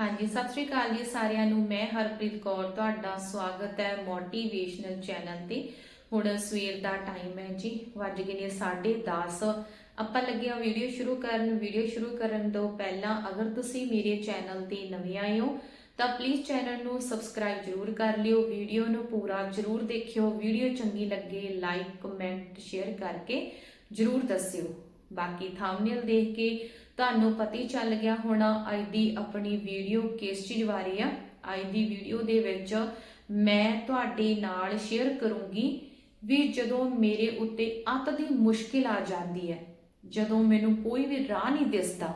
ਹਾਂਜੀ, ਸਤਿ ਸ਼੍ਰੀ ਅਕਾਲ ਜੀ ਸਾਰਿਆਂ ਨੂੰ। ਮੈਂ ਹਰਪ੍ਰੀਤ ਕੌਰ, ਤੁਹਾਡਾ ਸਵਾਗਤ ਹੈ ਮੋਟੀਵੇਸ਼ਨਲ ਚੈਨਲ ਤੇ। ਹੁਣ ਸਵੇਰ ਦਾ ਟਾਈਮ ਹੈ ਜੀ, ਵੱਜ ਗਏ ਨੇ 10:30 ਆਪਾਂ ਲੱਗੇ ਆ ਵੀਡੀਓ ਸ਼ੁਰੂ ਕਰਨ। ਵੀਡੀਓ ਸ਼ੁਰੂ ਕਰਨ ਤੋਂ ਪਹਿਲਾਂ ਅਗਰ ਤੁਸੀਂ ਮੇਰੇ ਚੈਨਲ ਤੇ ਨਵੇਂ ਆਏ ਹੋ, ਤਾਂ ਪਲੀਜ਼ ਚੈਨਲ ਨੂੰ ਸਬਸਕ੍ਰਾਈਬ ਜਰੂਰ ਕਰ ਲਿਓ। ਵੀਡੀਓ ਨੂੰ ਪੂਰਾ ਜਰੂਰ ਦੇਖਿਓ। ਵੀਡੀਓ ਚੰਗੀ ਲੱਗੇ ਲਾਈਕ ਕਮੈਂਟ ਸ਼ੇਅਰ ਕਰਕੇ ਜਰੂਰ ਦੱਸਿਓ। ਬਾਕੀ ਥੰਬਨੇਲ ਦੇਖ ਕੇ ਤੁਹਾਨੂੰ ਪਤਾ ਹੀ ਚੱਲ ਗਿਆ ਹੋਣਾ, ਅੱਜ ਦੀ ਆਪਣੀ ਵੀਡੀਓ ਕਿਸ ਚੀਜ਼ ਬਾਰੇ ਆ? ਅੱਜ ਦੀ ਵੀਡੀਓ ਦੇ ਵਿੱਚ ਮੈਂ ਤੁਹਾਡੇ ਨਾਲ ਸ਼ੇਅਰ ਕਰੂੰਗੀ ਵੀ ਜਦੋਂ ਮੇਰੇ ਉੱਤੇ ਅੱਤ ਦੀ ਮੁਸ਼ਕਿਲ ਆ ਜਾਂਦੀ ਹੈ, ਜਦੋਂ ਮੈਨੂੰ ਕੋਈ ਵੀ ਰਾਹ ਨਹੀਂ ਦਿਸਦਾ,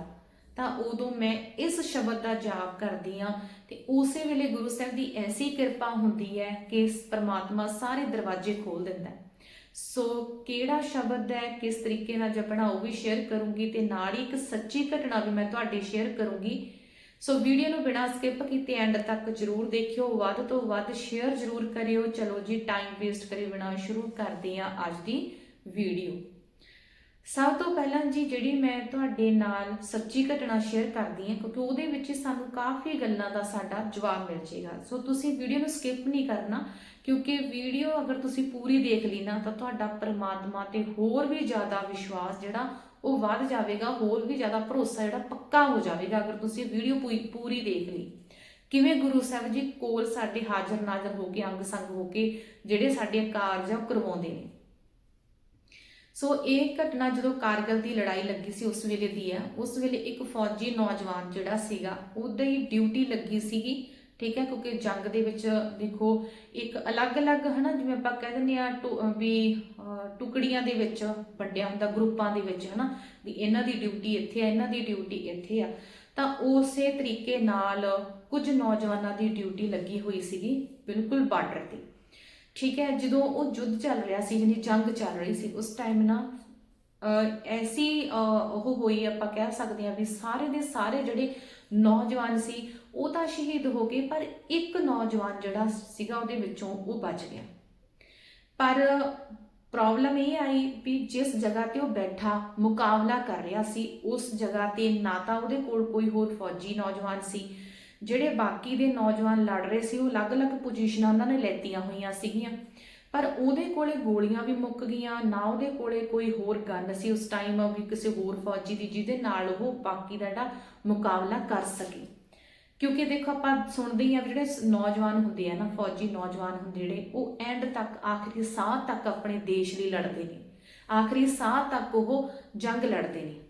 ਤਾਂ ਉਦੋਂ ਮੈਂ ਇਸ ਸ਼ਬਦ ਦਾ ਜਾਪ ਕਰਦੀ ਆ ਤੇ ਉਸੇ ਵੇਲੇ ਗੁਰੂ ਸਾਹਿਬ ਦੀ ਐਸੀ ਕਿਰਪਾ ਹੁੰਦੀ ਹੈ ਕਿ ਇਸ ਪ੍ਰਮਾਤਮਾ ਸਾਰੇ ਦਰਵਾਜ਼ੇ ਖੋਲ ਦਿੰਦਾ ਹੈ। ਸੋ ਕਿਹੜਾ ਸ਼ਬਦ ਹੈ, ਕਿਸ ਤਰੀਕੇ ਨਾਲ ਜਪਣਾ ਉਹ ਵੀ ਸ਼ੇਅਰ ਕਰੂੰਗੀ ਤੇ ਨਾਲ ਹੀ ਇੱਕ ਸੱਚੀ ਘਟਨਾ ਵੀ ਮੈਂ ਤੁਹਾਡੇ ਸ਼ੇਅਰ ਕਰੂੰਗੀ। ਸੋ ਵੀਡੀਓ ਨੂੰ ਬਿਨਾਂ ਸਕਿਪ ਕੀਤੇ ਐਂਡ ਤੱਕ ਜਰੂਰ ਦੇਖਿਓ, ਵੱਧ ਤੋਂ ਵੱਧ ਸ਼ੇਅਰ ਜਰੂਰ ਕਰਿਓ। ਚਲੋ ਜੀ ਟਾਈਮ ਵੇਸਟ ਕਰੇ ਬਿਨਾਂ ਸ਼ੁਰੂ ਕਰਦੇ ਹਾਂ ਅੱਜ ਦੀ ਵੀਡੀਓ ਸਭ ਤੋਂ ਪਹਿਲਾਂ ਜੀ ਜਿਹੜੀ ਮੈਂ ਤੁਹਾਡੇ ਨਾਲ ਸੱਚੀ ਘਟਨਾ ਸ਼ੇਅਰ ਕਰਦੀ ਹਾਂ, ਕਿਉਂਕਿ ਉਹਦੇ ਵਿੱਚ ਸਾਨੂੰ ਕਾਫੀ ਗੱਲਾਂ ਦਾ ਸਾਡਾ ਜਵਾਬ ਮਿਲ ਜਾਏਗਾ। ਸੋ ਤੁਸੀਂ ਵੀਡੀਓ ਨੂੰ ਸਕਿਪ ਨਹੀਂ ਕਰਨਾ, ਕਿਉਂਕਿ ਵੀਡੀਓ ਅਗਰ ਤੁਸੀਂ ਪੂਰੀ ਦੇਖ ਲਈ ਨਾ, ਤਾਂ ਤੁਹਾਡਾ ਪਰਮਾਤਮਾ ਤੇ ਹੋਰ ਵੀ ਜ਼ਿਆਦਾ ਵਿਸ਼ਵਾਸ ਜਿਹੜਾ, ਉਹ ਵੱਧ ਜਾਵੇਗਾ, ਹੋਰ ਵੀ ਜ਼ਿਆਦਾ ਭਰੋਸਾ ਜਿਹੜਾ ਪੱਕਾ ਹੋ ਜਾਵੇਗਾ ਅਗਰ ਤੁਸੀਂ ਵੀਡੀਓ ਪੂਰੀ ਦੇਖ ਲਈ। ਕਿਵੇਂ ਗੁਰੂ ਸਾਹਿਬ ਜੀ ਕੋਲ ਸਾਡੇ ਹਾਜ਼ਰ ਨਾਜ਼ਰ ਹੋ ਕੇ ਅੰਗ ਸੰਗ ਹੋ ਕੇ, ਜਿਹੜੇ ਸਾਡੇ ਕਾਰਜ ਆ, ਉਹ ਕਰਵਾਉਂਦੇ ਨੇ। ਸੋ ਇਹ ਘਟਨਾ ਜਦੋਂ ਕਾਰਗਲ ਦੀ ਲੜਾਈ ਲੱਗੀ ਸੀ ਉਸ ਵੇਲੇ ਦੀ ਹੈ, ਉਸ ਵੇਲੇ ਇੱਕ ਫੌਜੀ ਨੌਜਵਾਨ ਜਿਹੜਾ ਸੀਗਾ, ਉਹਦੀ ਹੀ ਡਿਊਟੀ ਲੱਗੀ ਸੀਗੀ, ਠੀਕ ਹੈ, ਕਿਉਂਕਿ ਜੰਗ ਦੇ ਵਿੱਚ ਦੇਖੋ, ਇੱਕ ਅਲੱਗ-ਅਲੱਗ, ਹਨਾ, ਜਿਵੇਂ ਆਪਾਂ ਕਹਿ ਦਿੰਦੇ ਆ ਵੀ ਟੁਕੜੀਆਂ ਦੇ ਵਿੱਚ ਵੰਡਿਆ ਹੁੰਦਾ, ਗਰੁੱਪਾਂ ਦੇ ਵਿੱਚ, ਹਨਾ, ਵੀ ਇਹਨਾਂ ਦੀ ਡਿਊਟੀ ਇੱਥੇ ਆ ਇਹਨਾਂ ਦੀ ਡਿਊਟੀ ਇੱਥੇ ਆ। ਤਾਂ ਉਸੇ ਤਰੀਕੇ ਨਾਲ ਕੁਝ ਨੌਜਵਾਨਾਂ ਦੀ ਡਿਊਟੀ ਲੱਗੀ ਹੋਈ ਸੀਗੀ, ਬਿਲਕੁਲ ਬਾਰਡਰ ਤੇ। ਠੀਕ ਹੈ, ਜਦੋਂ ਉਹ ਯੁੱਧ ਚੱਲ ਰਿਹਾ ਸੀ ਜਿਹਦੀ ਜੰਗ ਚੱਲ ਰਹੀ ਸੀ, ਉਸ ਟਾਈਮ ਨਾ ਐਸੀ ਉਹ ਹੋਈ, ਆਪਾਂ ਕਹਿ ਸਕਦੇ ਹਾਂ ਵੀ ਸਾਰੇ ਦੇ ਸਾਰੇ ਜਿਹੜੇ ਨੌਜਵਾਨ ਸੀ, ਉਹ ਤਾਂ ਸ਼ਹੀਦ ਹੋ ਗਏ, ਪਰ ਇੱਕ ਨੌਜਵਾਨ ਜਿਹੜਾ ਸੀਗਾ ਉਹਦੇ ਵਿੱਚੋਂ ਉਹ ਬਚ ਗਿਆ। ਪਰ ਪ੍ਰੋਬਲਮ ਇਹ ਆਈ ਵੀ ਜਿਸ ਜਗ੍ਹਾ ਤੇ ਉਹ ਬੈਠਾ, ਮੁਕਾਬਲਾ ਕਰ ਰਿਹਾ ਸੀ, ਉਸ ਜਗ੍ਹਾ ਤੇ ਨਾ ਤਾਂ ਉਹਦੇ ਕੋਲ ਕੋਈ ਹੋਰ ਫੌਜੀ ਨੌਜਵਾਨ ਸੀ ਜਿਹੜੇ ਬਾਕੀ ਦੇ ਨੌਜਵਾਨ ਲੜ ਰਹੇ ਸੀ, ਉਹ ਅਲੱਗ-ਅਲੱਗ ਪੋਜੀਸ਼ਨਾਂ ਉਹਨਾਂ ਨੇ ਲੈਤੀਆਂ ਹੋਈਆਂ ਸੀਗੀਆਂ। ਪਰ ਉਹਦੇ ਕੋਲੇ ਗੋਲੀਆਂ ਵੀ ਮੁੱਕ ਗਈਆਂ, ਨਾ ਉਹਦੇ ਕੋਲੇ ਕੋਈ ਹੋਰ ਗਨ ਸੀ ਉਸ ਟਾਈਮ ਵੀ ਕਿਸੇ ਹੋਰ ਫੌਜੀ ਦੀ, ਜਿਹਦੇ ਨਾਲ ਉਹ ਬਾਕੀ ਦਾ ਜਿਹੜਾ ਮੁਕਾਬਲਾ ਕਰ ਸਕੇ। ਕਿਉਂਕਿ ਦੇਖੋ ਆਪਾਂ ਸੁਣਦੇ ਹੀ ਆ ਜਿਹੜੇ ਨੌਜਵਾਨ ਹੁੰਦੇ ਆ ਨਾ, ਫੌਜੀ ਨੌਜਵਾਨ ਹੁੰਦੇ ਜਿਹੜੇ, ਉਹ ਐਂਡ ਤੱਕ, ਆਖਰੀ ਸਾਹ ਤੱਕ ਆਪਣੇ ਦੇਸ਼ ਲਈ ਲੜਦੇ ਨੇ। ਆਖਰੀ ਸਾਹ ਤੱਕ ਉਹ ਜੰਗ ਲੜਦੇ ਨੇ।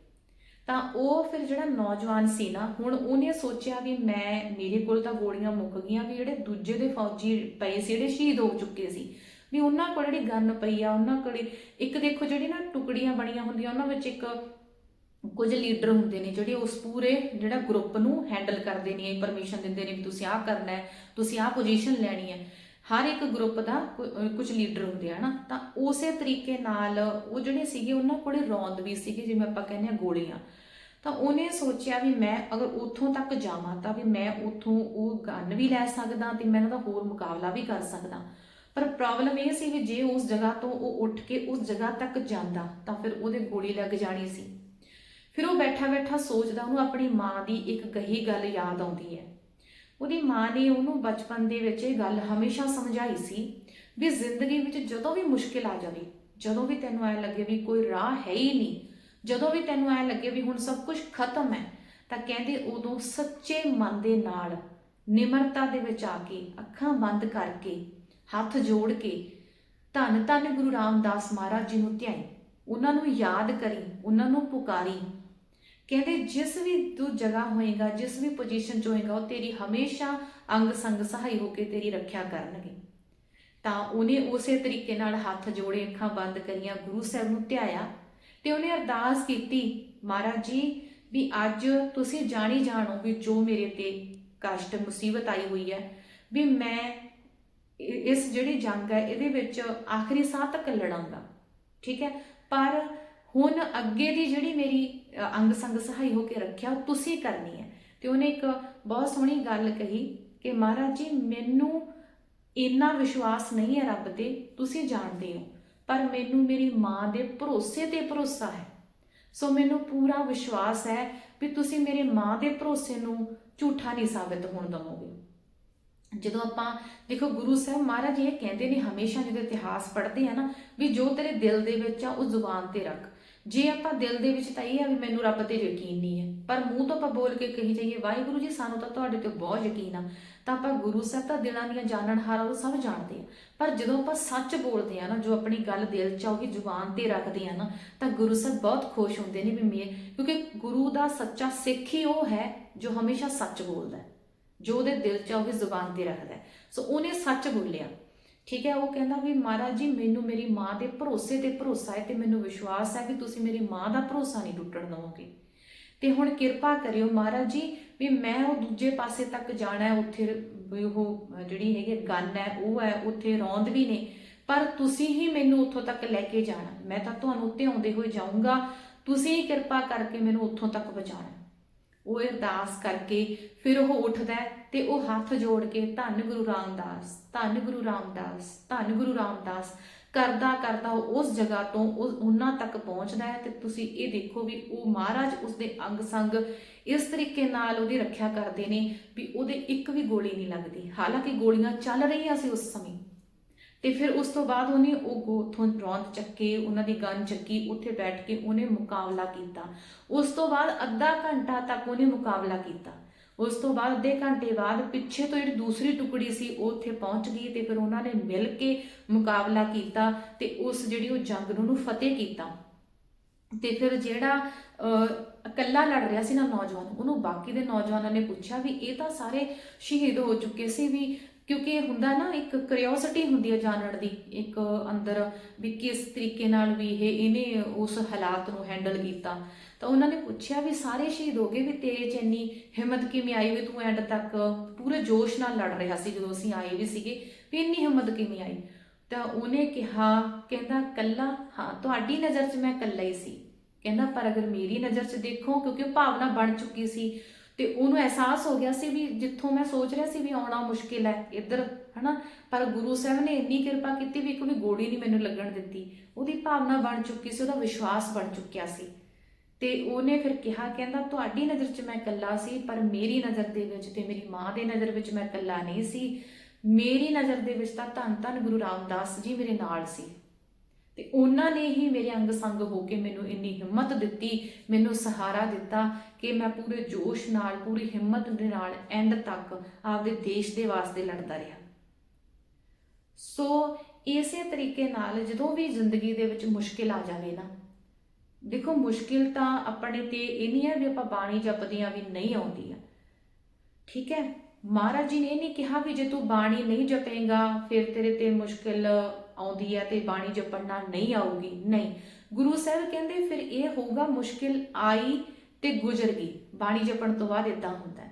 ਤਾਂ ਉਹ ਫਿਰ ਜਿਹੜਾ ਨੌਜਵਾਨ ਸੀ ਨਾ, ਹੁਣ ਉਹਨੇ ਸੋਚਿਆ ਵੀ ਮੈਂ ਮੇਰੇ ਕੋਲ ਤਾਂ ਗੋਲੀਆਂ ਮੁੱਕ ਗਈਆਂ ਵੀ ਜਿਹੜੇ ਦੂਜੇ ਦੇ ਫੌਜੀ ਪਏ ਸੀ, ਜਿਹੜੇ ਸ਼ਹੀਦ ਹੋ ਚੁੱਕੇ ਸੀ, ਵੀ ਉਹਨਾਂ ਕੋਲ ਜਿਹੜੀ ਗਨ ਪਈ ਆ, ਉਹਨਾਂ ਕੋਲ ਇੱਕ ਦੇਖੋ ਜਿਹੜੀ ਨਾ ਟੁਕੜੀਆਂ ਬਣੀਆਂ ਹੁੰਦੀਆਂ, ਉਹਨਾਂ ਵਿੱਚ ਇੱਕ ਕੁਝ ਲੀਡਰ ਹੁੰਦੇ ਨੇ ਜਿਹੜੇ ਉਸ ਪੂਰੇ ਜਿਹੜਾ ਗਰੁੱਪ ਨੂੰ ਹੈਂਡਲ ਕਰਦੇ ਨੇ ਪਰਮਿਸ਼ਨ ਦਿੰਦੇ ਨੇ ਵੀ ਤੁਸੀਂ ਆਹ ਕਰਨਾ ਹੈ, ਤੁਸੀਂ ਆਹ ਪੋਜੀਸ਼ਨ ਲੈਣੀ ਹੈ। ਹਰ ਇੱਕ ਗਰੁੱਪ ਦਾ ਕੁਝ ਲੀਡਰ ਹੁੰਦੇ ਆ ਨਾ, ਤਾਂ ਉਸੇ ਤਰੀਕੇ ਨਾਲ ਉਹ ਜਿਹੜੇ ਸੀਗੇ ਉਹਨਾਂ ਕੋਲੇ ਰੌਂਦ ਵੀ ਸੀਗੇ, ਜਿਵੇਂ ਆਪਾਂ ਕਹਿੰਦੇ ਆ ਗੋਲੀਆਂ। ਤਾਂ ਉਹਨੇ ਸੋਚਿਆ ਵੀ ਮੈਂ ਅਗਰ ਉੱਥੋਂ ਤੱਕ ਜਾਵਾਂ ਤਾਂ ਵੀ ਮੈਂ ਉੱਥੋਂ ਉਹ ਗਨ ਵੀ ਲੈ ਸਕਦਾ ਤੇ ਮੈਂ ਉਹਦਾ ਹੋਰ ਮੁਕਾਬਲਾ ਵੀ ਕਰ ਸਕਦਾ। ਪਰ ਪ੍ਰੋਬਲਮ ਇਹ ਸੀ ਵੀ ਜੇ ਉਸ ਜਗ੍ਹਾ ਤੋਂ ਉਹ ਉੱਠ ਕੇ ਉਸ ਜਗ੍ਹਾ ਤੱਕ ਜਾਂਦਾ, ਤਾਂ ਫਿਰ ਉਹਦੇ ਗੋਲੀ ਲੱਗ ਜਾਣੀ ਸੀ। ਫਿਰ ਉਹ ਬੈਠਾ ਬੈਠਾ ਸੋਚਦਾ, ਉਹਨੂੰ ਆਪਣੀ ਮਾਂ ਦੀ ਇੱਕ ਕਹੀ ਗੱਲ ਯਾਦ ਆਉਂਦੀ ਹੈ। ਉਹਦੀ ਮਾਂ ਨੇ ਉਹਨੂੰ ਬਚਪਨ ਦੇ ਵਿੱਚ ਇਹ ਗੱਲ ਹਮੇਸ਼ਾ ਸਮਝਾਈ ਸੀ ਵੀ ਜ਼ਿੰਦਗੀ ਵਿੱਚ ਜਦੋਂ ਵੀ ਮੁਸ਼ਕਿਲ ਆ ਜਾਵੇ, ਜਦੋਂ ਵੀ ਤੈਨੂੰ ਐ ਲੱਗੇ ਵੀ ਕੋਈ ਰਾਹ ਹੈ ਹੀ ਨਹੀਂ, ਜਦੋਂ ਵੀ ਤੈਨੂੰ ਐ ਲੱਗੇ ਵੀ ਹੁਣ ਸਭ ਕੁਝ ਖਤਮ ਹੈ, ਤਾਂ ਕਹਿੰਦੇ ਉਦੋਂ ਸੱਚੇ ਮਨ ਦੇ ਨਾਲ ਨਿਮਰਤਾ ਦੇ ਵਿੱਚ ਆ ਕੇ, ਅੱਖਾਂ ਬੰਦ ਕਰਕੇ, ਹੱਥ ਜੋੜ ਕੇ ਧੰਨ ਧੰਨ ਗੁਰੂ ਰਾਮਦਾਸ ਮਹਾਰਾਜ ਜੀ ਨੂੰ ਧਿਆਈ, ਉਹਨਾਂ ਨੂੰ ਯਾਦ ਕਰੀ, ਉਹਨਾਂ ਨੂੰ ਪੁਕਾਰੀ ਕਹਿੰਦੇ ਜਿਸ ਵੀ ਤੂੰ ਜਗ੍ਹਾ ਹੋਏਗਾ, ਜਿਸ ਵੀ ਪੋਜੀਸ਼ਨ 'ਚ ਹੋਏਗਾ, ਉਹ ਤੇਰੀ ਹਮੇਸ਼ਾ ਅੰਗ ਸੰਗ ਸਹਾਈ ਹੋ ਕੇ ਤੇਰੀ ਰੱਖਿਆ ਕਰਨਗੇ। ਤਾਂ ਉਹਨੇ ਉਸੇ ਤਰੀਕੇ ਨਾਲ ਹੱਥ ਜੋੜੇ, ਅੱਖਾਂ ਬੰਦ ਕਰੀਆਂ, ਗੁਰੂ ਸਾਹਿਬ ਨੂੰ ਧਿਆਇਆ ਤੇ ਉਹਨੇ ਅਰਦਾਸ ਕੀਤੀ, ਮਹਾਰਾਜ ਜੀ, ਵੀ ਅੱਜ ਤੁਸੀਂ ਜਾਣੀ ਜਾਣੋ ਵੀ ਜੋ ਮੇਰੇ ਤੇ ਕਸ਼ਟ, ਮੁਸੀਬਤ ਆਈ ਹੋਈ ਹੈ, ਵੀ ਮੈਂ ਇਸ ਜਿਹੜੀ ਜੰਗ ਹੈ, ਇਹਦੇ ਵਿੱਚ ਆਖਰੀ ਸਾਹ ਤੱਕ ਲੜਾਂਗਾ। ਠੀਕ ਹੈ? ਪਰ ਹੁਣ ਅੱਗੇ ਦੀ ਜਿਹੜੀ ਮੇਰੀ ਅੰਗ ਸੰਗ ਸਹਾਈ ਹੋ ਕੇ ਰੱਖਿਆ, ਉਹ ਤੁਸੀਂ ਕਰਨੀ ਹੈ। ਤੇ ਉਹਨੇ ਇੱਕ ਬਹੁਤ ਸੋਹਣੀ ਗੱਲ ਕਹੀ ਕਿ ਮਹਾਰਾਜ ਜੀ, ਮੈਨੂੰ ਇੰਨਾ ਵਿਸ਼ਵਾਸ ਨਹੀਂ ਹੈ ਰੱਬ ਤੇ, ਤੁਸੀਂ ਜਾਣਦੇ ਹੋ। ਪਰ ਮੈਨੂੰ ਮੇਰੀ ਮਾਂ ਦੇ ਭਰੋਸੇ ਤੇ ਭਰੋਸਾ ਹੈ। ਸੋ ਮੈਨੂੰ ਪੂਰਾ ਵਿਸ਼ਵਾਸ ਹੈ ਵੀ ਤੁਸੀਂ ਮੇਰੇ ਮਾਂ ਦੇ ਭਰੋਸੇ ਨੂੰ ਝੂਠਾ ਨਹੀਂ ਸਾਬਿਤ ਹੋਣ ਦਵੋਗੇ। ਜਦੋਂ ਆਪਾਂ ਦੇਖੋ, ਗੁਰੂ ਸਾਹਿਬ ਮਹਾਰਾਜ ਇਹ ਕਹਿੰਦੇ ਨੇ, ਹਮੇਸ਼ਾ ਜਦੋਂ ਇਤਿਹਾਸ ਪੜ੍ਹਦੇ ਆ ਨਾ, ਵੀ ਜੋ ਤੇਰੇ ਦਿਲ ਦੇ ਵਿੱਚ ਆ, ਉਹ ਜ਼ੁਬਾਨ ਤੇ ਰੱਖ। ਜੇ ਆਪਾਂ ਦਿਲ ਦੇ ਵਿੱਚ ਤਾਂ ਇਹ ਆ ਵੀ ਮੈਨੂੰ ਰੱਬ ਤੇ ਯਕੀਨ ਨਹੀਂ ਹੈ, ਪਰ ਮੂੰਹ ਤੋਂ ਆਪਾਂ ਬੋਲ ਕੇ ਕਹੀ ਜਾਈਏ, ਵਾਹਿਗੁਰੂ ਜੀ, ਸਾਨੂੰ ਤਾਂ ਤੁਹਾਡੇ ਤੇ ਬਹੁਤ ਯਕੀਨ ਆ। ਤਾਂ ਆਪਾਂ ਗੁਰੂ ਸਾਹਿਬ ਤਾਂ ਦਿਲਾਂ ਦੀਆਂ ਜਾਣਨ ਹਾਰ ਉਹ ਸਭ ਜਾਣਦੇ ਆ। ਪਰ ਜਦੋਂ ਆਪਾਂ ਸੱਚ ਬੋਲਦੇ ਆ ਨਾ, ਜੋ ਆਪਣੀ ਗੱਲ ਦਿਲ 'ਚ ਆ, ਉਹੀ ਜ਼ੁਬਾਨ ਤੇ ਰੱਖਦੇ ਆ ਨਾ, ਤਾਂ ਗੁਰੂ ਸਾਹਿਬ ਬਹੁਤ ਖੁਸ਼ ਹੁੰਦੇ ਨੇ ਵੀ ਮੈਂ, ਕਿਉਂਕਿ ਗੁਰੂ ਦਾ ਸੱਚਾ ਸਿੱਖ ਹੀ ਉਹ ਹੈ ਜੋ ਹਮੇਸ਼ਾ ਸੱਚ ਬੋਲਦਾ ਹੈ, ਜੋ ਉਹਦੇ ਦਿਲ 'ਚ ਆ, ਉਹ ਜ਼ੁਬਾਨ ਤੇ ਰੱਖਦਾ ਸੋ ਉਹਨੇ ਸੱਚ ਬੋਲਿਆ। ਠੀਕ ਹੈ, ਉਹ ਕਹਿੰਦਾ ਵੀ ਮਹਾਰਾਜ ਜੀ, ਮੈਨੂੰ ਮੇਰੀ ਮਾਂ ਦੇ ਭਰੋਸੇ ਤੇ ਭਰੋਸਾ ਹੈ ਤੇ ਮੈਨੂੰ ਵਿਸ਼ਵਾਸ ਹੈ ਕਿ ਤੁਸੀਂ ਮੇਰੀ ਮਾਂ ਦਾ ਭਰੋਸਾ ਨਹੀਂ ਟੁੱਟਣ ਦਵੋਗੇ। ਤੇ ਹੁਣ ਕਿਰਪਾ ਕਰਿਓ ਮਹਾਰਾਜ ਜੀ ਵੀ ਮੈਂ ਉਹ ਦੂਜੇ ਪਾਸੇ ਤੱਕ ਜਾਣਾ ਹੈ, ਉੱਥੇ ਵੀ ਉਹ ਜਿਹੜੀ ਹੈਗੀ ਗੰਨ ਹੈ, ਉਹ ਹੈ, ਉੱਥੇ ਰੌਂਦ ਵੀ ਨੇ, ਪਰ ਤੁਸੀਂ ਹੀ ਮੈਨੂੰ ਉੱਥੋਂ ਤੱਕ ਲੈ ਕੇ ਜਾਣਾ। ਮੈਂ ਤਾਂ ਤੁਹਾਨੂੰ ਉੱਤੇ ਆਉਂਦੇ ਹੋਏ ਜਾਊਂਗਾ, ਤੁਸੀਂ ਹੀ ਕਿਰਪਾ ਕਰਕੇ ਮੈਨੂੰ ਉੱਥੋਂ ਤੱਕ ਬਚਾਉਣਾ ਉਹ ਅਰਦਾਸ ਕਰਕੇ ਫਿਰ ਉਹ ਉੱਠਦਾ ਹੈ ਤੇ ਉਹ ਹੱਥ ਜੋੜ ਕੇ ਧੰਨ ਗੁਰੂ ਰਾਮਦਾਸ, ਧੰਨ ਗੁਰੂ ਰਾਮਦਾਸ, ਧੰਨ ਗੁਰੂ ਰਾਮਦਾਸ ਕਰਦਾ ਕਰਦਾ ਉਹ ਉਸ ਜਗ੍ਹਾ ਤੋਂ ਉਹ ਉਹਨਾਂ ਤੱਕ ਪਹੁੰਚਦਾ ਹੈ ਤੇ ਤੁਸੀਂ ਇਹ ਦੇਖੋ ਵੀ ਉਹ ਮਹਾਰਾਜ ਉਸਦੇ ਅੰਗ ਸੰਗ ਇਸ ਤਰੀਕੇ ਨਾਲ ਉਹਦੀ ਰੱਖਿਆ ਕਰਦੇ ਨੇ ਵੀ ਉਹਦੇ ਇੱਕ ਵੀ ਗੋਲੀ ਨਹੀਂ ਲੱਗਦੀ। ਹਾਲਾਂਕਿ ਗੋਲੀਆਂ ਚੱਲ ਰਹੀਆਂ ਸੀ ਉਸ ਸਮੇਂ। ਤੇ ਫਿਰ ਉਸ ਤੋਂ ਬਾਅਦ ਉਹਨੇ ਉਹ ਗੋ- ਰੌਂਦ ਚੱਕੇ ਉਹਨਾਂ ਦੀ ਗਨ ਚੱਕੀ ਉੱਥੇ ਬੈਠ ਕੇ ਉਹਨੇ ਮੁਕਾਬਲਾ ਕੀਤਾ। ਉਸ ਤੋਂ ਬਾਅਦ ਅੱਧਾ ਘੰਟਾ ਤੱਕ ਉਹਨੇ ਮੁਕਾਬਲਾ ਕੀਤਾ। ਉਸ ਤੋਂ ਬਾਅਦ ਅੱਧੇ ਘੰਟੇ ਬਾਅਦ ਪਿੱਛੇ ਤੋਂ ਜਿਹੜੀ ਦੂਸਰੀ ਟੁਕੜੀ ਸੀ ਉਹ ਉੱਥੇ ਪਹੁੰਚ ਗਈ ਤੇ ਫਿਰ ਉਹਨਾਂ ਨੇ ਮਿਲ ਕੇ ਮੁਕਾਬਲਾ ਕੀਤਾ ਤੇ ਉਸ ਜਿਹੜੀ ਉਹ ਜੰਗ ਨੂੰ ਉਹਨੂੰ ਫਤਿਹ ਕੀਤਾ। ਤੇ ਫਿਰ ਜਿਹੜਾ ਅਹ, ਇਕੱਲਾ ਲੜ ਰਿਹਾ ਸੀ ਨਾ ਨੌਜਵਾਨ ਉਹਨੂੰ ਬਾਕੀ ਦੇ ਨੌਜਵਾਨਾਂ ਨੇ ਪੁੱਛਿਆ ਵੀ ਇਹ ਤਾਂ ਸਾਰੇ ਸ਼ਹੀਦ ਹੋ ਚੁੱਕੇ ਸੀ ਵੀ ਕਿਉਂਕਿ ਇਹ ਹੁੰਦਾ ਨਾ, ਇੱਕ ਕਿਉਰਿਓਸਿਟੀ ਹੁੰਦੀ ਹੈ ਜਾਣਨ ਦੀ, ਇੱਕ ਅੰਦਰ ਵੀ ਕਿਸ ਤਰੀਕੇ ਨਾਲ ਵੀ ਇਹ, ਇਹਨੇ ਉਸ ਹਾਲਾਤ ਨੂੰ ਹੈਂਡਲ ਕੀਤਾ। ਤਾਂ ਉਹਨਾਂ ਨੇ ਪੁੱਛਿਆ ਵੀ ਸਾਰੇ ਸ਼ਹੀਦ ਹੋ ਗਏ ਵੀ ਤੇਰੇ ਚ ਇੰਨੀ ਹਿੰਮਤ ਕਿਵੇਂ ਆਈ ਵੀ ਤੂੰ ਐਂਡ ਤੱਕ ਪੂਰੇ ਜੋਸ਼ ਨਾਲ ਲੜ ਰਿਹਾ ਸੀ ਜਦੋਂ ਅਸੀਂ ਆਏ ਵੀ ਸੀਗੇ, ਵੀ ਇੰਨੀ ਹਿੰਮਤ ਕਿਵੇਂ ਆਈ? ਤਾਂ ਉਹਨੇ ਕਿਹਾ, ਕਹਿੰਦਾ, ਕੱਲਾ, ਹਾਂ, ਤੁਹਾਡੀ ਨਜ਼ਰ 'ਚ ਮੈਂ ਕੱਲਾ ਹੀ ਸੀ। ਕਹਿੰਦਾ, ਪਰ ਅਗਰ ਮੇਰੀ ਨਜ਼ਰ 'ਚ ਦੇਖੋ, ਕਿਉਂਕਿ ਉਹ ਭਾਵਨਾ ਬਣ ਚੁੱਕੀ ਸੀ ਤੇ ਉਹਨੂੰ ਅਹਿਸਾਸ ਹੋ ਗਿਆ ਸੀ ਵੀ ਜਿੱਥੋਂ ਮੈਂ ਸੋਚ ਰਿਹਾ ਸੀ ਵੀ ਆਉਣਾ ਮੁਸ਼ਕਿਲ ਹੈ ਇੱਧਰ, ਹਨਾ? ਪਰ ਗੁਰੂ ਸਾਹਿਬ ਨੇ ਇੰਨੀ ਕਿਰਪਾ ਕੀਤੀ ਵੀ ਇੱਕ ਵੀ ਗੋਲੀ ਨਹੀਂ ਮੈਨੂੰ ਲੱਗਣ ਦਿੱਤੀ। ਉਹਦੀ ਭਾਵਨਾ ਬਣ ਚੁੱਕੀ ਸੀ, ਉਹਦਾ ਵਿਸ਼ਵਾਸ ਬਣ ਚੁੱਕਿਆ ਸੀ। ਤੇ ਉਹਨੇ ਫਿਰ ਕਿਹਾ, ਕਹਿੰਦਾ, ਤੁਹਾਡੀ ਨਜ਼ਰ 'ਚ ਮੈਂ ਇਕੱਲਾ ਸੀ, ਪਰ ਮੇਰੀ ਨਜ਼ਰ ਦੇ ਵਿੱਚ ਤੇ ਮੇਰੀ ਮਾਂ ਦੇ ਨਜ਼ਰ ਵਿੱਚ ਮੈਂ ਇਕੱਲਾ ਨਹੀਂ ਸੀ। ਮੇਰੀ ਨਜ਼ਰ ਦੇ ਵਿੱਚ ਤਾਂ ਧੰਨ ਧੰਨ ਗੁਰੂ ਰਾਮਦਾਸ ਜੀ ਮੇਰੇ ਨਾਲ ਸੀ। ਤੇ ਉਹਨਾਂ ਨੇ ਹੀ ਮੇਰੇ ਅੰਗ ਸੰਗ ਹੋ ਕੇ ਮੈਨੂੰ ਇੰਨੀ ਹਿੰਮਤ ਦਿੱਤੀ, ਮੈਨੂੰ ਸਹਾਰਾ ਦਿੱਤਾ ਕਿ ਮੈਂ ਪੂਰੇ ਜੋਸ਼ ਨਾਲ, ਪੂਰੀ ਹਿੰਮਤ ਦੇ ਨਾਲ ਐਂਡ ਤੱਕ ਆਪਦੇ ਦੇਸ਼ ਦੇ ਵਾਸਤੇ ਲੜਦਾ ਰਿਹਾ। ਸੋ ਇਸੇ ਤਰੀਕੇ ਨਾਲ ਜਦੋਂ ਵੀ ਜ਼ਿੰਦਗੀ ਦੇ ਵਿੱਚ ਮੁਸ਼ਕਿਲ ਆ ਜਾਵੇ ਨਾ, ਦੇਖੋ ਮੁਸ਼ਕਿਲ ਤਾਂ ਆਪਣੇ ਤੇ ਇਹ ਨਹੀਂ ਹੈ ਵੀ ਆਪਾਂ ਬਾਣੀ ਜਪਦੀਆਂ ਵੀ ਨਹੀਂ ਆਉਂਦੀਆਂ। ਠੀਕ ਹੈ? ਮਹਾਰਾਜ ਜੀ ਨੇ ਇਹ ਨਹੀਂ ਕਿਹਾ ਵੀ ਜੇ ਤੂੰ ਬਾਣੀ ਨਹੀਂ ਜਪੇਗਾ, ਫਿਰ ਤੇਰੇ ਤੇ ਮੁਸ਼ਕਿਲ ਆਉਂਦੀ ਹੈ ਤੇ ਬਾਣੀ ਜਪਣ ਨਾਲ ਨਹੀਂ ਆਊਗੀ। ਨਹੀਂ। ਗੁਰੂ ਸਾਹਿਬ ਕਹਿੰਦੇ, ਫਿਰ ਇਹ ਹੋਊਗਾ ਮੁਸ਼ਕਿਲ ਆਈ ਤੇ ਗੁਜ਼ਰ ਗਈ। ਬਾਣੀ ਜਪਣ ਤੋਂ ਬਾਅਦ ਇਦਾਂ ਹੁੰਦਾ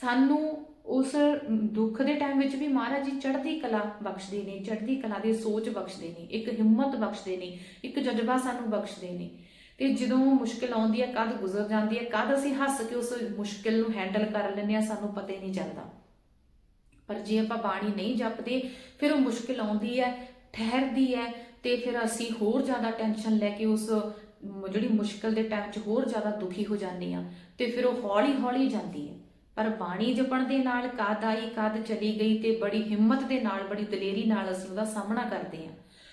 ਸਾਨੂੰ ਉਸ ਦੁੱਖ ਦੇ ਟਾਈਮ ਵਿੱਚ ਵੀ ਮਹਾਰਾਜ ਜੀ ਚੜ੍ਹਦੀ ਕਲਾ ਬਖਸ਼ਦੇ ਨੇ, ਚੜ੍ਹਦੀ ਕਲਾ ਦੀ ਸੋਚ ਬਖਸ਼ਦੇ ਨੇ, ਇੱਕ ਹਿੰਮਤ ਬਖਸ਼ਦੇ ਨੇ, ਇੱਕ ਜਜ਼ਬਾ ਸਾਨੂੰ ਬਖਸ਼ਦੇ ਨੇ। ਤੇ ਜਦੋਂ ਮੁਸ਼ਕਿਲ ਆਉਂਦੀ ਹੈ, ਕਦ ਗੁਜ਼ਰ ਜਾਂਦੀ ਹੈ, ਕਦ ਅਸੀਂ ਹੱਸ ਕੇ ਉਸ ਮੁਸ਼ਕਿਲ ਨੂੰ ਹੈਂਡਲ ਕਰ ਲੈਂਦੇ ਆ ਸਾਨੂੰ ਪਤਾ ਹੀ ਨਹੀਂ ਚੱਲਦਾ। ਪਰ ਜੇ ਆਪਾਂ ਬਾਣੀ ਨਹੀਂ ਜਪਦੇ, ਫਿਰ ਉਹ ਮੁਸ਼ਕਿਲ ਆਉਂਦੀ ਹੈ ਠਹਿਰਦੀ ਹੈ ਤੇ ਫਿਰ ਅਸੀਂ ਹੋਰ ਜ਼ਿਆਦਾ ਟੈਨਸ਼ਨ ਲੈ ਕੇ ਉਸ ਜਿਹੜੀ ਮੁਸ਼ਕਿਲ ਦੇ ਟਾਈਮ 'ਚ ਹੋਰ ਜ਼ਿਆਦਾ ਦੁਖੀ ਹੋ ਜਾਂਦੇ ਆ ਤੇ ਫਿਰ ਉਹ ਹੌਲੀ ਹੌਲੀ ਜਾਂਦੀ ਹੈ। ਪਰ ਬਾਣੀ ਜਪਣ ਦੇ ਨਾਲ ਕਦ ਆਈ, ਕਦ ਚਲੀ ਗਈ ਤੇ ਬੜੀ ਹਿੰਮਤ ਦੇ ਨਾਲ, ਬੜੀ ਦਲੇਰੀ ਨਾਲ ਅਸੀਂ ਉਹਦਾ ਸਾਹਮਣਾ ਕਰਦੇ ਹਾਂ।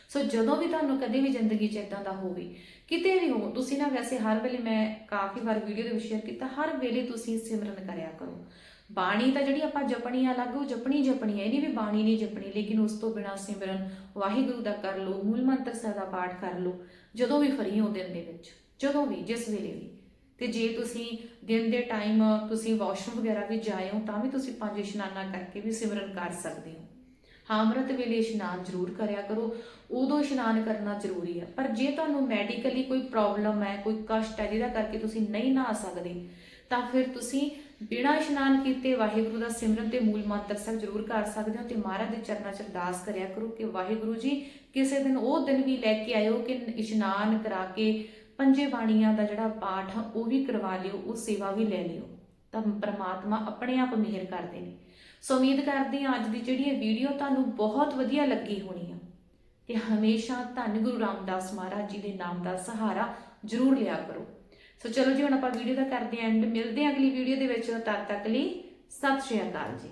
ਸੋ ਜਦੋਂ ਵੀ ਤੁਹਾਨੂੰ ਕਦੇ ਵੀ ਜ਼ਿੰਦਗੀ 'ਚ ਇਦਾਂ ਦਾ ਹੋਵੇ, ਕਿਤੇ ਵੀ ਹੋ, ਤੁਸੀਂ ਨਾ ਵੈਸੇ ਹਰ ਵੇਲੇ ਮੈਂ ਕਾਫੀ ਵਾਰ ਵੀਡੀਓ ਦੇ ਵਿੱਚ ਸ਼ੇਅਰ ਕੀਤਾ, ਹਰ ਵੇਲੇ ਤੁਸੀਂ ਸਿਮਰਨ ਕਰਿਆ ਕਰੋ। ਬਾਣੀ ਤਾਂ ਜਿਹੜੀ ਆਪਾਂ ਜਪਣੀ ਆ, ਅਲੱਗ ਉਹ ਜਪਣੀ ਜਪਣੀ ਹੈ ਇਹਦੀ ਵੀ ਬਾਣੀ ਨਹੀਂ ਜਪਣੀ, ਲੇਕਿਨ ਉਸ ਤੋਂ ਬਿਨਾ ਸਿਮਰਨ ਵਾਹਿਗੁਰੂ ਦਾ ਕਰ ਲਓ, ਮੂਲ ਮੰਤਰ ਸਾਹਿਬ ਦਾ ਪਾਠ ਕਰ ਲਓ, ਜਦੋਂ ਵੀ ਫਰੀ ਹੋ ਦਿਨ ਦੇ ਵਿੱਚ, ਜਦੋਂ ਵੀ, ਜਿਸ ਵੇਲੇ ਵੀ। ਤੇ ਜੇ ਤੁਸੀਂ ਦਿਨ ਦੇ ਟਾਈਮ ਤੁਸੀਂ ਵਾਸ਼ਰੂਮ ਵਗੈਰਾ ਵੀ ਜਾਏ ਹੋ, ਤਾਂ ਵੀ ਤੁਸੀਂ ਪੰਜ ਇਸ਼ਨਾਨਾਂ ਕਰਕੇ ਵੀ ਸਿਮਰਨ ਕਰ ਸਕਦੇ ਹੋ। ਹਾਂ, ਅੰਮ੍ਰਿਤ ਵੇਲੇ ਇਸ਼ਨਾਨ ਜ਼ਰੂਰ ਕਰਿਆ ਕਰੋ, ਉਦੋਂ ਇਸ਼ਨਾਨ ਕਰਨਾ ਜ਼ਰੂਰੀ ਹੈ ਪਰ ਜੇ ਤੁਹਾਨੂੰ ਮੈਡੀਕਲੀ ਕੋਈ ਪ੍ਰੋਬਲਮ ਹੈ, ਕੋਈ ਕਸ਼ਟ ਹੈ, ਜਿਹਦਾ ਕਰਕੇ ਤੁਸੀਂ ਨਹੀਂ ਨਹਾ ਸਕਦੇ, ਤਾਂ ਫਿਰ ਤੁਸੀਂ ਬਿਨਾਂ ਇਸ਼ਨਾਨ ਕੀਤੇ, ਵਾਹਿਗੁਰੂ ਦਾ ਸਿਮਰਨ ਤੇ ਮੂਲ ਮੰਤਰ ਸਾਹਿਬ ਜ਼ਰੂਰ ਕਰ ਸਕਦੇ ਹੋ ਤੇ ਮਹਾਰਾਜ ਦੇ ਚਰਨਾਂ 'ਚ ਅਰਦਾਸ ਕਰਿਆ ਕਰੋ ਕਿ ਵਾਹਿਗੁਰੂ ਜੀ, ਕਿਸੇ ਦਿਨ ਉਹ ਦਿਨ ਵੀ ਲੈ ਕੇ ਆਇਓ ਕਿ ਇਸ਼ਨਾਨ ਕਰਾ ਕੇ ਪੰਜੇ ਬਾਣੀਆਂ ਦਾ ਜਿਹੜਾ ਪਾਠ ਆ, ਉਹ ਵੀ ਕਰਵਾ ਲਿਓ, ਉਹ ਸੇਵਾ ਵੀ ਲੈ ਲਿਓ। ਤਾਂ ਪ੍ਰਮਾਤਮਾ ਆਪਣੇ ਆਪ ਮਿਹਰ ਕਰਦੇ ਨੇ। ਸੋ ਉਮੀਦ ਕਰਦੇ ਹਾਂ ਅੱਜ ਦੀ ਜਿਹੜੀ ਇਹ ਵੀਡੀਓ ਤੁਹਾਨੂੰ ਬਹੁਤ ਵਧੀਆ ਲੱਗੀ ਹੋਣੀ ਆ। ਤੇ ਹਮੇਸ਼ਾ ਧੰਨ ਗੁਰੂ ਰਾਮਦਾਸ ਮਹਾਰਾਜ ਜੀ ਦੇ ਨਾਮ ਦਾ ਸਹਾਰਾ ਜ਼ਰੂਰ ਲਿਆ ਕਰੋ। ਸੋ ਚਲੋ ਜੀ, ਹੁਣ ਆਪਾਂ ਵੀਡੀਓ ਦਾ ਕਰਦੇ ਆਂ ਐਂਡ ਮਿਲਦੇ ਆਂ ਅਗਲੀ ਵੀਡੀਓ ਦੇ ਵਿੱਚ। ਤਦ ਤੱਕ ਲਈ ਸਤਿ ਸ਼੍ਰੀ ਅਕਾਲ ਜੀ।